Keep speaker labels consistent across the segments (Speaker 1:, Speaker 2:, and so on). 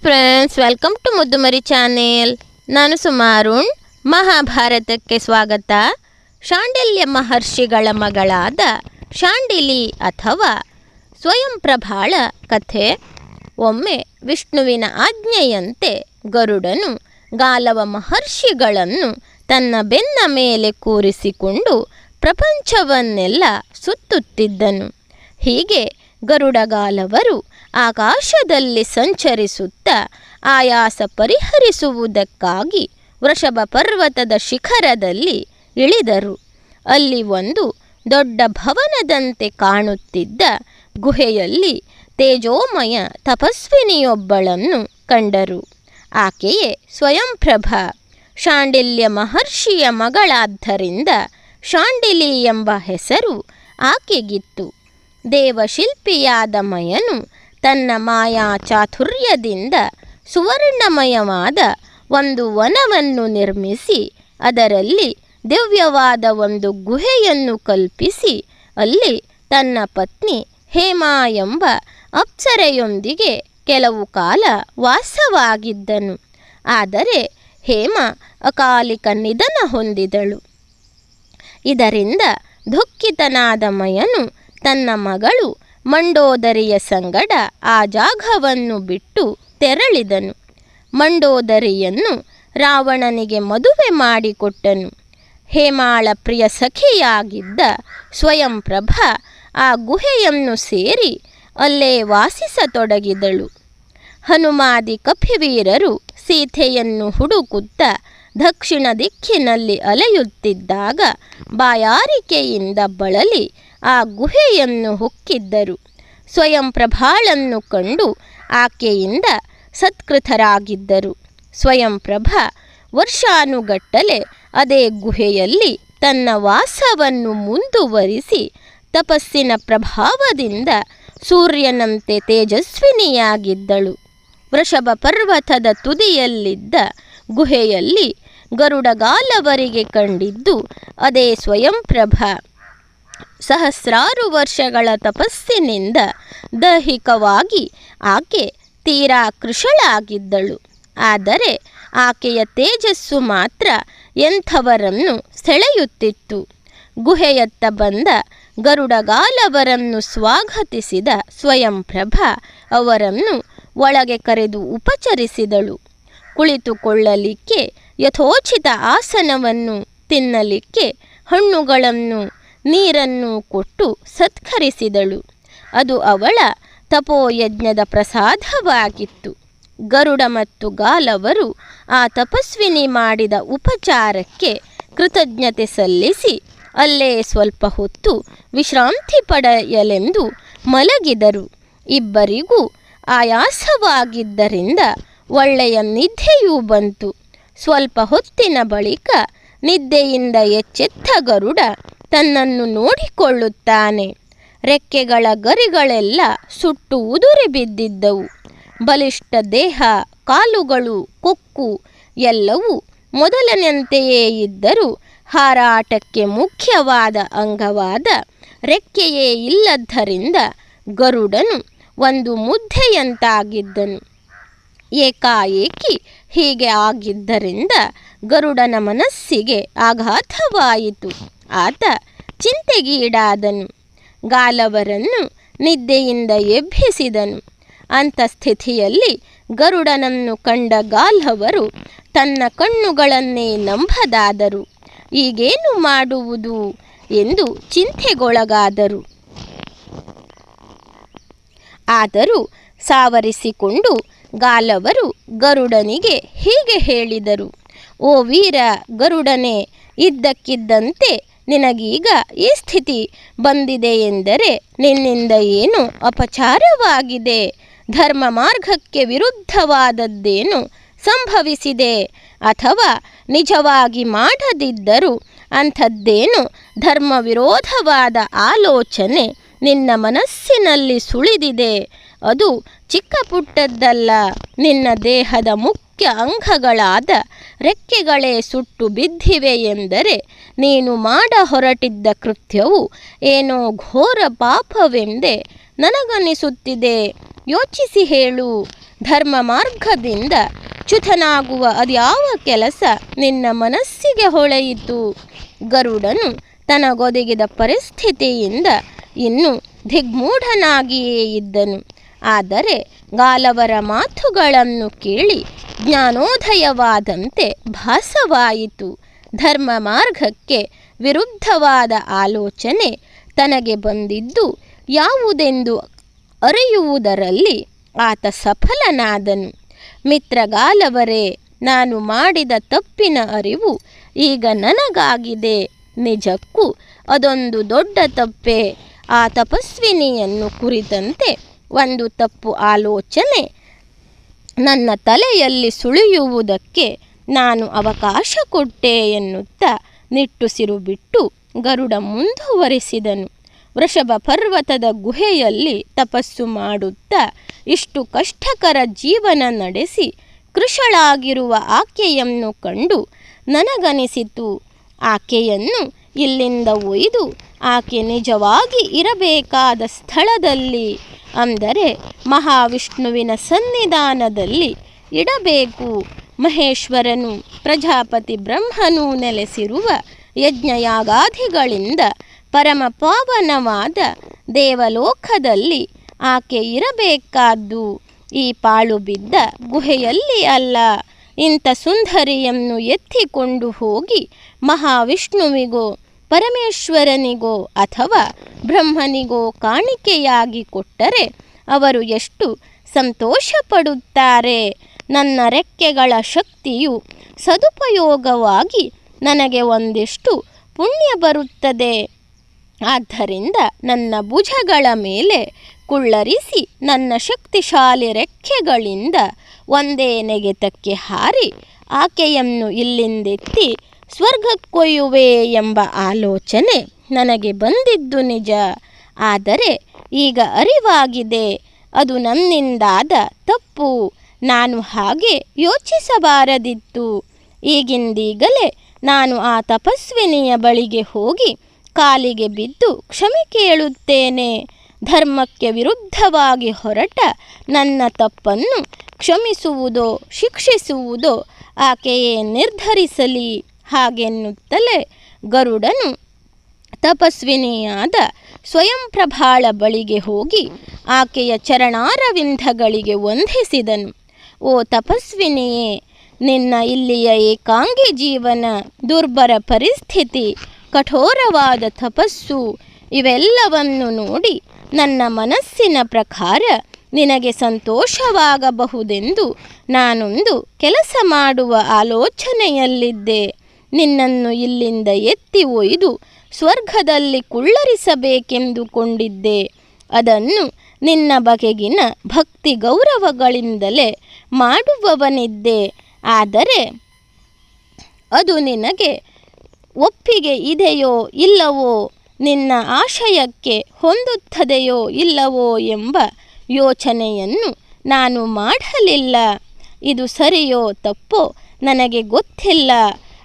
Speaker 1: Friends welcome to Muddumari channel ನಾನು ಸುಮಾರುಣ್, ಮಹಾಭಾರತಕ್ಕೆ ಸ್ವಾಗತ. ಶಾಂಡಿಲ್ಯ ಮಹರ್ಷಿಗಳ ಮಗಳಾದ ಶಾಂಡಿಲಿ ಅಥವಾ ಸ್ವಯಂಪ್ರಭಾಳ ಕಥೆ. ಒಮ್ಮೆ ವಿಷ್ಣುವಿನ ಆಜ್ಞೆಯಂತೆ ಗರುಡನು ಗಾಲವ ಮಹರ್ಷಿಗಳನ್ನು ತನ್ನ ಬೆನ್ನ ಮೇಲೆ ಕೂರಿಸಿಕೊಂಡು ಪ್ರಪಂಚವನ್ನೆಲ್ಲ ಸುತ್ತುತ್ತಿದ್ದನು. ಹೀಗೆ ಗರುಡಗಾಲವರು ಆಕಾಶದಲ್ಲಿ ಸಂಚರಿಸುತ್ತ ಆಯಾಸ ಪರಿಹರಿಸುವುದಕ್ಕಾಗಿ ವೃಷಭ ಪರ್ವತದ ಶಿಖರದಲ್ಲಿ ಇಳಿದರು. ಅಲ್ಲಿ ಒಂದು ದೊಡ್ಡ ಭವನದಂತೆ ಕಾಣುತ್ತಿದ್ದ ಗುಹೆಯಲ್ಲಿ ತೇಜೋಮಯ ತಪಸ್ವಿನಿಯೊಬ್ಬಳನ್ನು ಕಂಡರು. ಆಕೆಯೇ ಸ್ವಯಂಪ್ರಭ. ಶಾಂಡಿಲ್ಯ ಮಹರ್ಷಿಯ ಮಗಳಾದ್ದರಿಂದ ಶಾಂಡಿಲಿ ಎಂಬ ಹೆಸರು ಆಕೆಗಿತ್ತು. ದೇವಶಿಲ್ಪಿಯಾದ ಮಯನು ತನ್ನ ಮಾಯಾ ಚಾತುರ್ಯದಿಂದ ಸುವರ್ಣಮಯವಾದ ಒಂದು ವನವನ್ನು ನಿರ್ಮಿಸಿ ಅದರಲ್ಲಿ ದಿವ್ಯವಾದ ಒಂದು ಗುಹೆಯನ್ನು ಕಲ್ಪಿಸಿ, ಅಲ್ಲಿ ತನ್ನ ಪತ್ನಿ ಹೇಮಾ ಎಂಬ ಅಪ್ಸರೆಯೊಂದಿಗೆ ಕೆಲವು ಕಾಲ ವಾಸವಾಗಿದ್ದನು. ಆದರೆ ಹೇಮ ಅಕಾಲಿಕ ನಿಧನ ಹೊಂದಿದಳು. ಇದರಿಂದ ದುಃಖಿತನಾದ ಮಯನು ತನ್ನ ಮಗಳು ಮಂಡೋದರಿಯ ಸಂಗಡ ಆ ಜಾಗವನ್ನು ಬಿಟ್ಟು ತೆರಳಿದನು. ಮಂಡೋದರಿಯನ್ನು ರಾವಣನಿಗೆ ಮದುವೆ ಮಾಡಿಕೊಟ್ಟನು. ಹೇಮಾಳ ಪ್ರಿಯ ಸಖಿಯಾಗಿದ್ದ ಸ್ವಯಂಪ್ರಭ ಆ ಗುಹೆಯನ್ನು ಸೇರಿ ಅಲ್ಲೇ ವಾಸಿಸತೊಡಗಿದಳು. ಹನುಮಾದಿ ಕಪಿವೀರರು ಸೀತೆಯನ್ನು ಹುಡುಕುತ್ತಾ ದಕ್ಷಿಣ ದಿಕ್ಕಿನಲ್ಲಿ ಅಲೆಯುತ್ತಿದ್ದಾಗ ಬಾಯಾರಿಕೆಯಿಂದ ಬಳಲಿ ಆ ಗುಹೆಯನ್ನು ಹೊಕ್ಕಿದ್ದರು. ಸ್ವಯಂಪ್ರಭಾಳನ್ನು ಕಂಡು ಆಕೆಯಿಂದ ಸತ್ಕೃತರಾಗಿದ್ದರು. ಸ್ವಯಂ ಪ್ರಭಾ ವರ್ಷಾನುಗಟ್ಟಲೆ ಅದೇ ಗುಹೆಯಲ್ಲಿ ತನ್ನ ವಾಸವನ್ನು ಮುಂದುವರಿಸಿ ತಪಸ್ಸಿನ ಪ್ರಭಾವದಿಂದ ಸೂರ್ಯನಂತೆ ತೇಜಸ್ವಿನಿಯಾಗಿದ್ದಳು. ವೃಷಭ ಪರ್ವತದ ತುದಿಯಲ್ಲಿದ್ದ ಗುಹೆಯಲ್ಲಿ ಗರುಡಗಾಲವರಿಗೆ ಕಂಡಿದ್ದು ಅದೇ ಸ್ವಯಂಪ್ರಭ ಸಹಸ್ರಾರು ವರ್ಷಗಳ ತಪಸ್ಸಿನಿಂದ ದೈಹಿಕವಾಗಿ ಆಕೆ ತೀರಾ ಕೃಶಳಾಗಿದ್ದಳು ಆದರೆ ಆಕೆಯ ತೇಜಸ್ಸು ಮಾತ್ರ ಎಂಥವರನ್ನು ಸೆಳೆಯುತ್ತಿತ್ತು. ಗುಹೆಯತ್ತ ಬಂದ ಗರುಡಗಾಲವರನ್ನು ಸ್ವಾಗತಿಸಿದ ಸ್ವಯಂಪ್ರಭ ಅವರನ್ನು ಒಳಗೆ ಕರೆದು ಉಪಚರಿಸಿದಳು. ಕುಳಿತುಕೊಳ್ಳಲಿಕ್ಕೆ ಯಥೋಚಿತ ಆಸನವನ್ನು ತಿನ್ನಲಿಕ್ಕೆ ಹಣ್ಣುಗಳನ್ನು ನೀರನ್ನು ಕೊಟ್ಟು ಸತ್ಕರಿಸಿದಳು. ಅದು ಅವಳ ತಪೋಯಜ್ಞದ ಪ್ರಸಾದವಾಗಿತ್ತು. ಗರುಡ ಮತ್ತು ಗಾಲವರು ಆ ತಪಸ್ವಿನಿ ಮಾಡಿದ ಉಪಚಾರಕ್ಕೆ ಕೃತಜ್ಞತೆ ಸಲ್ಲಿಸಿ ಅಲ್ಲೇ ಸ್ವಲ್ಪ ಹೊತ್ತು ವಿಶ್ರಾಂತಿ ಪಡೆಯಲೆಂದು ಮಲಗಿದರು. ಇಬ್ಬರಿಗೂ ಆಯಾಸವಾಗಿದ್ದರಿಂದ ಒಳ್ಳೆಯ ನಿದ್ದೆಯೂ ಬಂತು. ಸ್ವಲ್ಪ ಹೊತ್ತಿನ ಬಳಿಕ ನಿದ್ದೆಯಿಂದ ಎಚ್ಚೆತ್ತ ಗರುಡ ತನ್ನನ್ನು ನೋಡಿಕೊಳ್ಳುತ್ತಾನೆ. ರೆಕ್ಕೆಗಳ ಗರಿಗಳೆಲ್ಲ ಸುಟ್ಟು ಉದುರಿ ಬಿದ್ದಿದ್ದವು. ಬಲಿಷ್ಠ ದೇಹ, ಕಾಲುಗಳು, ಕೊಕ್ಕು ಎಲ್ಲವೂ ಮೊದಲನೆಯಂತೆಯೇ ಇದ್ದರೂ ಹಾರಾಟಕ್ಕೆ ಮುಖ್ಯವಾದ ಅಂಗವಾದ ರೆಕ್ಕೆಯೇ ಇಲ್ಲದ್ದರಿಂದ ಗರುಡನು ಒಂದು ಮುದ್ದೆಯಂತಾಗಿದ್ದನು. ಏಕಾಏಕಿ ಹೀಗೆ ಆಗಿದ್ದರಿಂದ ಗರುಡನ ಮನಸ್ಸಿಗೆ ಆಘಾತವಾಯಿತು. ಆತ ಚಿಂತೆಗೀಡಾದನು ಗಾಲವರನ್ನು ನಿದ್ದೆಯಿಂದ ಎಬ್ಬಿಸಿದನು. ಅಂಥ ಸ್ಥಿತಿಯಲ್ಲಿ ಗರುಡನನ್ನು ಕಂಡ ಗಾಲ್ಹವರು ತನ್ನ ಕಣ್ಣುಗಳನ್ನೇ ನಂಬದಾದರು. ಈಗೇನು ಮಾಡುವುದು ಎಂದು ಚಿಂತೆಗೊಳಗಾದರು. ಆದರೂ ಸಾವರಿಸಿಕೊಂಡು ಗಾಲವರು ಗರುಡನಿಗೆ ಹೀಗೆ ಹೇಳಿದರು, ಓ ವೀರ ಗರುಡನೆ, ಇದ್ದಕ್ಕಿದ್ದಂತೆ ನಿನಗೀಗ ಈ ಸ್ಥಿತಿ ಬಂದಿದೆ ಎಂದರೆ ನಿನ್ನಿಂದ ಏನು ಅಪಚಾರವಾಗಿದೆ? ಧರ್ಮ ಮಾರ್ಗಕ್ಕೆ ವಿರುದ್ಧವಾದದ್ದೇನು ಸಂಭವಿಸಿದೆ? ಅಥವಾ ನಿಜವಾಗಿ ಮಾಡದಿದ್ದರೂ ಅಂಥದ್ದೇನು ಧರ್ಮ ವಿರೋಧವಾದ ಆಲೋಚನೆ ನಿನ್ನ ಮನಸ್ಸಿನಲ್ಲಿ ಸುಳಿದಿದೆ? ಅದು ಚಿಕ್ಕ ಪುಟ್ಟದ್ದಲ್ಲ ನಿನ್ನ ದೇಹದ ಮುಖ್ಯ ಅಂಗಗಳಾದ ರೆಕ್ಕೆಗಳೇ ಸುಟ್ಟು ಬಿದ್ದಿವೆ ಎಂದರೆ ನೀನು ಮಾಡ ಹೊರಟಿದ್ದ ಕೃತ್ಯವು ಏನೋ ಘೋರ ಪಾಪವೆಂದೇ ನನಗನಿಸುತ್ತಿದೆ. ಯೋಚಿಸಿ ಹೇಳು. ಧರ್ಮ ಮಾರ್ಗದಿಂದ ಚ್ಯುತನಾಗುವ ಅದ್ಯಾವ ಕೆಲಸ ನಿನ್ನ ಮನಸ್ಸಿಗೆ ಹೊಳೆಯಿತು? ಗರುಡನು ತನಗೊದಗಿದ ಪರಿಸ್ಥಿತಿಯಿಂದ ಇನ್ನು ದಿಗ್ಮೂಢನಾಗಿಯೇ ಇದ್ದನು. ಆದರೆ ಗಾಲವರ ಮಾತುಗಳನ್ನು ಕೇಳಿ ಜ್ಞಾನೋದಯವಾದಂತೆ ಭಾಸವಾಯಿತು. ಧರ್ಮ ಮಾರ್ಗಕ್ಕೆ ವಿರುದ್ಧವಾದ ಆಲೋಚನೆ ತನಗೆ ಬಂದಿದ್ದು ಯಾವುದೆಂದು ಅರಿಯುವುದರಲ್ಲಿ ಆತ ಸಫಲನಾದನು. ಮಿತ್ರಗಾಲವರೇ, ನಾನು ಮಾಡಿದ ತಪ್ಪಿನ ಅರಿವು ಈಗ ನನಗಾಗಿದೆ. ನಿಜಕ್ಕೂ ಅದೊಂದು ದೊಡ್ಡ ತಪ್ಪೇ. ಆ ತಪಸ್ವಿನಿಯನ್ನು ಕುರಿತಂತೆ ಒಂದು ತಪ್ಪು ಆಲೋಚನೆ ನನ್ನ ತಲೆಯಲ್ಲಿ ಸುಳಿಯುವುದಕ್ಕೆ ನಾನು ಅವಕಾಶ ಕೊಟ್ಟೆ ಎನ್ನುತ್ತಾ ನಿಟ್ಟುಸಿರು ಬಿಟ್ಟು ಗರುಡ ಮುಂದುವರೆಸಿದನು. ವೃಷಭ ಪರ್ವತದ ಗುಹೆಯಲ್ಲಿ ತಪಸ್ಸು ಮಾಡುತ್ತಾ ಇಷ್ಟು ಕಷ್ಟಕರ ಜೀವನ ನಡೆಸಿ ಕೃಶಳಾಗಿರುವ ಆಕೆಯನ್ನು ಕಂಡು ನನಗನಿಸಿತು. ಆಕೆಯನ್ನು ಇಲ್ಲಿಂದ ಒಯ್ದು ಆಕೆ ನಿಜವಾಗಿ ಇರಬೇಕಾದ ಸ್ಥಳದಲ್ಲಿ ಅಂದರೆ ಮಹಾವಿಷ್ಣುವಿನ ಸನ್ನಿಧಾನದಲ್ಲಿ ಇಡಬೇಕು. ಮಹೇಶ್ವರನು ಪ್ರಜಾಪತಿ ಬ್ರಹ್ಮನು ನೆಲೆಸಿರುವ ಯಜ್ಞಯಾಗಾದಿಗಳಿಂದ ಪರಮ ಪಾವನವಾದ ದೇವಲೋಕದಲ್ಲಿ ಆಕೆ ಇರಬೇಕಾದ್ದು. ಈ ಪಾಳು ಬಿದ್ದ ಗುಹೆಯಲ್ಲಿ ಅಲ್ಲ, ಇಂಥ ಸುಂದರಿಯನ್ನು ಎತ್ತಿಕೊಂಡು ಹೋಗಿ ಮಹಾವಿಷ್ಣುವಿಗೋ, ಪರಮೇಶ್ವರನಿಗೋ ಅಥವಾ ಬ್ರಹ್ಮನಿಗೋ ಕಾಣಿಕೆಯಾಗಿ ಕೊಟ್ಟರೆ ಅವರು ಎಷ್ಟು ಸಂತೋಷ ಪಡುತ್ತಾರೆ ನನ್ನ ರೆಕ್ಕೆಗಳ ಶಕ್ತಿಯು ಸದುಪಯೋಗವಾಗಿ ನನಗೆ ಒಂದಿಷ್ಟು ಪುಣ್ಯ ಬರುತ್ತದೆ. ಆದ್ದರಿಂದ ನನ್ನ ಭುಜಗಳ ಮೇಲೆ ಕುಳ್ಳರಿಸಿ ನನ್ನ ಶಕ್ತಿಶಾಲಿ ರೆಕ್ಕೆಗಳಿಂದ ಒಂದೇ ನೆಗೆತಕ್ಕೆ ಹಾರಿ ಆಕೆಯನ್ನು ಇಲ್ಲಿಂದೆತ್ತಿ ಸ್ವರ್ಗಕ್ಕೊಯ್ಯುವೆ ಎಂಬ ಆಲೋಚನೆ ನನಗೆ ಬಂದಿದ್ದು ನಿಜ. ಆದರೆ ಈಗ ಅರಿವಾಗಿದೆ. ಅದು ನನ್ನಿಂದಾದ ತಪ್ಪು. ನಾನು ಹಾಗೆ ಯೋಚಿಸಬಾರದಿತ್ತು. ಈಗಿಂದೀಗಲೇ ನಾನು ಆ ತಪಸ್ವಿನಿಯ ಬಳಿಗೆ ಹೋಗಿ ಕಾಲಿಗೆ ಬಿದ್ದು ಕ್ಷಮೆ ಕೇಳುತ್ತೇನೆ. ಧರ್ಮಕ್ಕೆ ವಿರುದ್ಧವಾಗಿ ಹೊರಟ ನನ್ನ ತಪ್ಪನ್ನು ಕ್ಷಮಿಸುವುದೋ ಶಿಕ್ಷಿಸುವುದೋ ಆಕೆಯೇ ನಿರ್ಧರಿಸಲಿ ಹಾಗೆನ್ನುತ್ತಲೇ ಗರುಡನು ತಪಸ್ವಿನಿಯಾದ ಸ್ವಯಂಪ್ರಭಾಳ ಬಳಿಗೆ ಹೋಗಿ ಆಕೆಯ ಚರಣಾರವಿಂದಗಳಿಗೆ ವಂದಿಸಿದನು. ಓ ತಪಸ್ವಿನಿಯೇ, ನಿನ್ನ ಇಲ್ಲಿಯ ಏಕಾಂಗಿ ಜೀವನ ದುರ್ಬರ ಪರಿಸ್ಥಿತಿ, ಕಠೋರವಾದ ತಪಸ್ಸು, ಇವೆಲ್ಲವನ್ನು ನೋಡಿ ನನ್ನ ಮನಸ್ಸಿನ ಪ್ರಕಾರ ನಿನಗೆ ಸಂತೋಷವಾಗಬಹುದೆಂದು ನಾನೊಂದು ಕೆಲಸ ಮಾಡುವ ಆಲೋಚನೆಯಲ್ಲಿದ್ದೆ. ನಿನ್ನನ್ನು ಇಲ್ಲಿಂದ ಎತ್ತಿ ಒಯ್ದು ಸ್ವರ್ಗದಲ್ಲಿ ಕುಳ್ಳರಿಸಬೇಕೆಂದುಕೊಂಡಿದ್ದೆ. ಅದನ್ನು ನಿನ್ನ ಬಗೆಗಿನ ಭಕ್ತಿ ಗೌರವಗಳಿಂದಲೇ ಮಾಡುವವನಿದ್ದೆ. ಆದರೆ ಅದು ನಿನಗೆ ಒಪ್ಪಿಗೆ ಇದೆಯೋ ಇಲ್ಲವೋ, ನಿನ್ನ ಆಶಯಕ್ಕೆ ಹೊಂದುತ್ತದೆಯೋ ಇಲ್ಲವೋ ಎಂಬ ಯೋಚನೆಯನ್ನು ನಾನು ಮಾಡಲಿಲ್ಲ. ಇದು ಸರಿಯೋ ತಪ್ಪೋ ನನಗೆ ಗೊತ್ತಿಲ್ಲ.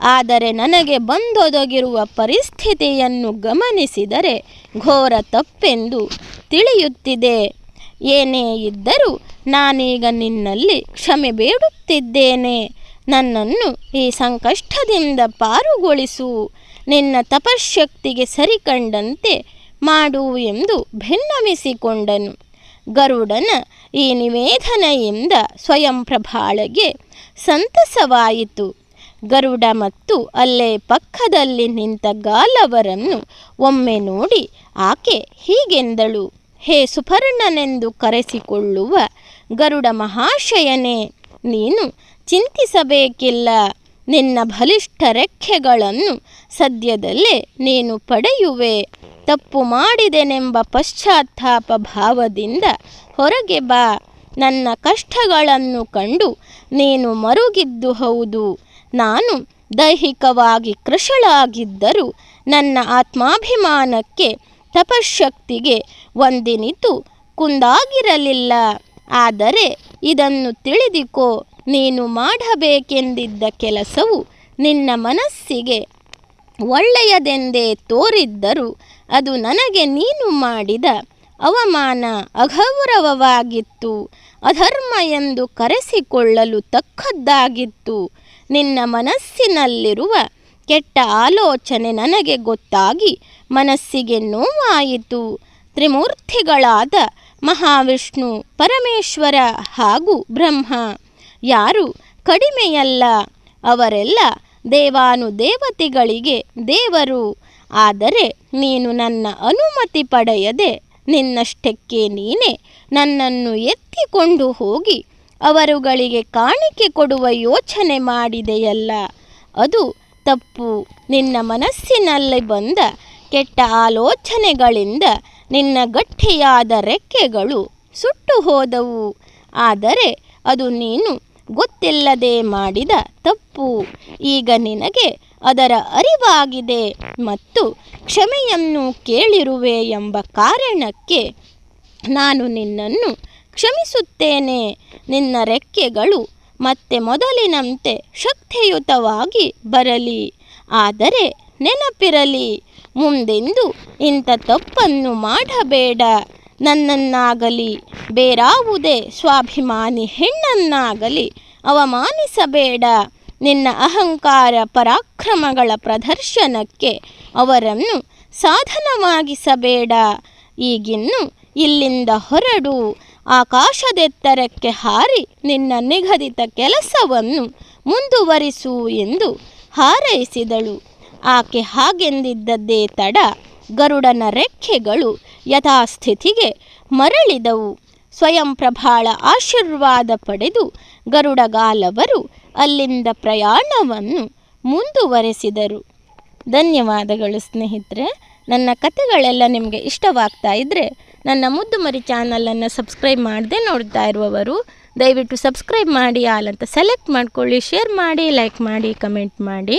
Speaker 1: ಆದರೆ ನನಗೆ ಬಂದೊದಗಿರುವ ಪರಿಸ್ಥಿತಿಯನ್ನು ಗಮನಿಸಿದರೆ ಘೋರ ತಪ್ಪೆಂದು ತಿಳಿಯುತ್ತಿದೆ. ಏನೇ ಇದ್ದರೂ ನಾನೀಗ ನಿನ್ನಲ್ಲಿ ಕ್ಷಮೆ ಬೇಡುತ್ತಿದ್ದೇನೆ. ನನ್ನನ್ನು ಈ ಸಂಕಷ್ಟದಿಂದ ಪಾರುಗೊಳಿಸು. ನಿನ್ನ ತಪಶಕ್ತಿಗೆ ಸರಿಕಂಡಂತೆ ಮಾಡು ಎಂದು ಭಿನ್ನವಿಸಿಕೊಂಡನು. ಗರುಡನ ಈ ನಿವೇದನೆಯಿಂದ ಸ್ವಯಂ ಪ್ರಭಾಳಗೆ ಸಂತಸವಾಯಿತು. ಗರುಡ ಮತ್ತು ಅಲ್ಲೇ ಪಕ್ಕದಲ್ಲಿ ನಿಂತ ಗಾಲವರನ್ನು ಒಮ್ಮೆ ನೋಡಿ ಆಕೆ ಹೀಗೆಂದಳು. ಹೇ ಸುಪರ್ಣನೆಂದು ಕರೆಸಿಕೊಳ್ಳುವ ಗರುಡ ಮಹಾಶಯನೇ, ನೀನು ಚಿಂತಿಸಬೇಕಿಲ್ಲ. ನಿನ್ನ ಬಲಿಷ್ಠ ರೆಕ್ಕೆಗಳನ್ನು ಸದ್ಯದಲ್ಲೇ ನೀನು ಪಡೆಯುವೆ. ತಪ್ಪು ಮಾಡಿದೆನೆಂಬ ಪಶ್ಚಾತ್ತಾಪ ಭಾವದಿಂದ ಹೊರಗೆ ಬಾ. ನನ್ನ ಕಷ್ಟಗಳನ್ನು ಕಂಡು ನೀನು ಮರುಗಿದ್ದು ಹೌದು. ನಾನು ದೈಹಿಕವಾಗಿ ಕೃಶಳಾಗಿದ್ದರೂ ನನ್ನ ಆತ್ಮಾಭಿಮಾನಕ್ಕೆ ತಪಶಕ್ತಿಗೆ ಒಂದಿನಿತು ಕುಂದಾಗಿರಲಿಲ್ಲ. ಆದರೆ ಇದನ್ನು ತಿಳಿದಿಕೋ, ನೀನು ಮಾಡಬೇಕೆಂದಿದ್ದ ಕೆಲಸವು ನಿನ್ನ ಮನಸ್ಸಿಗೆ ಒಳ್ಳೆಯದೆಂದೇ ತೋರಿದ್ದರೂ ಅದು ನನಗೆ ನೀನು ಮಾಡಿದ ಅವಮಾನ ಅಗೌರವವಾಗಿತ್ತು ಅಧರ್ಮ ಎಂದು ಕರೆಸಿಕೊಳ್ಳಲು ತಕ್ಕದ್ದಾಗಿತ್ತು. ನಿನ್ನ ಮನಸ್ಸಿನಲ್ಲಿರುವ ಕೆಟ್ಟ ಆಲೋಚನೆ ನನಗೆ ಗೊತ್ತಾಗಿ ಮನಸ್ಸಿಗೆ ನೋವಾಯಿತು. ತ್ರಿಮೂರ್ತಿಗಳಾದ ಮಹಾವಿಷ್ಣು, ಪರಮೇಶ್ವರ ಹಾಗೂ ಬ್ರಹ್ಮ. ಯಾರು ಕಡಿಮೆಯಲ್ಲ, ಅವರೆಲ್ಲ ದೇವಾನುದೇವತೆಗಳಿಗೆ ದೇವರು. ಆದರೆ ನೀನು ನನ್ನ ಅನುಮತಿ ಪಡೆಯದೆ ನಿನ್ನಷ್ಟಕ್ಕೆ ನೀನೇ ನನ್ನನ್ನು ಎತ್ತಿಕೊಂಡು ಹೋಗಿ ಅವರುಗಳಿಗೆ ಕಾಣಿಕೆ ಕೊಡುವ ಯೋಚನೆ ಮಾಡಿದೆಯಲ್ಲ, ಅದು ತಪ್ಪು. ನಿನ್ನ ಮನಸ್ಸಿನಲ್ಲಿ ಬಂದ ಕೆಟ್ಟ ಆಲೋಚನೆಗಳಿಂದ ನಿನ್ನ ಗಟ್ಟಿಯಾದ ರೆಕ್ಕೆಗಳು ಸುಟ್ಟು ಹೋದವು ಆದರೆ ಅದು ನೀನು ಗೊತ್ತಿಲ್ಲದೆ ಮಾಡಿದ ತಪ್ಪು. ಈಗ ನಿನಗೆ ಅದರ ಅರಿವಾಗಿದೆ ಮತ್ತು ಕ್ಷಮೆಯನ್ನು ಕೇಳಿರುವೆ ಎಂಬ ಕಾರಣಕ್ಕೆ ನಾನು ನಿನ್ನನ್ನು ಕ್ಷಮಿಸುತ್ತೇನೆ. ನಿನ್ನ ರೆಕ್ಕೆಗಳು ಮತ್ತೆ ಮೊದಲಿನಂತೆ ಶಕ್ತಿಯುತವಾಗಿ ಬರಲಿ. ಆದರೆ ನೆನಪಿರಲಿ ಮುಂದೆಂದು ಇಂಥ ತಪ್ಪನ್ನು ಮಾಡಬೇಡ. ನನ್ನನ್ನಾಗಲಿ, ಬೇರಾವುದೇ ಸ್ವಾಭಿಮಾನಿ ಹೆಣ್ಣನ್ನಾಗಲಿ ಅವಮಾನಿಸಬೇಡ. ನಿನ್ನ ಅಹಂಕಾರ ಪರಾಕ್ರಮಗಳ ಪ್ರದರ್ಶನಕ್ಕೆ ಅವರನ್ನು ಸಾಧನವಾಗಿಸಬೇಡ. ಈಗಿನ್ನು ಇಲ್ಲಿಂದ ಹೊರಡು. ಆಕಾಶದೆತ್ತರಕ್ಕೆ ಹಾರಿ ನಿನ್ನ ನಿಗದಿತ ಕೆಲಸವನ್ನು ಮುಂದುವರಿಸು ಎಂದು ಹಾರೈಸಿದಳು. ಆಕೆ ಹಾಗೆಂದಿದ್ದದ್ದೇ ತಡ ಗರುಡನ ರೆಕ್ಕೆಗಳು ಯಥಾಸ್ಥಿತಿಗೆ ಮರಳಿದವು. ಸ್ವಯಂ ಪ್ರಭಾಳ ಆಶೀರ್ವಾದ ಪಡೆದು ಗರುಡಗಾಲವರು ಅಲ್ಲಿಂದ ಪ್ರಯಾಣವನ್ನು ಮುಂದುವರೆಸಿದರು. ಧನ್ಯವಾದಗಳು ಸ್ನೇಹಿತರೆ. ನನ್ನ ಕಥೆಗಳೆಲ್ಲ ನಿಮಗೆ ಇಷ್ಟವಾಗ್ತಾ ಇದ್ದರೆ ನನ್ನ ಮುದ್ದು ಮರಿ ಚಾನಲನ್ನು ಸಬ್ಸ್ಕ್ರೈಬ್ ಮಾಡದೆ ನೋಡ್ತಾ ಇರುವವರು, ದಯವಿಟ್ಟು ಸಬ್ಸ್ಕ್ರೈಬ್ ಮಾಡಿ, ಆಲ್ ಅಂತ ಸೆಲೆಕ್ಟ್ ಮಾಡ್ಕೊಳ್ಳಿ, ಶೇರ್ ಮಾಡಿ, ಲೈಕ್ ಮಾಡಿ, ಕಮೆಂಟ್ ಮಾಡಿ.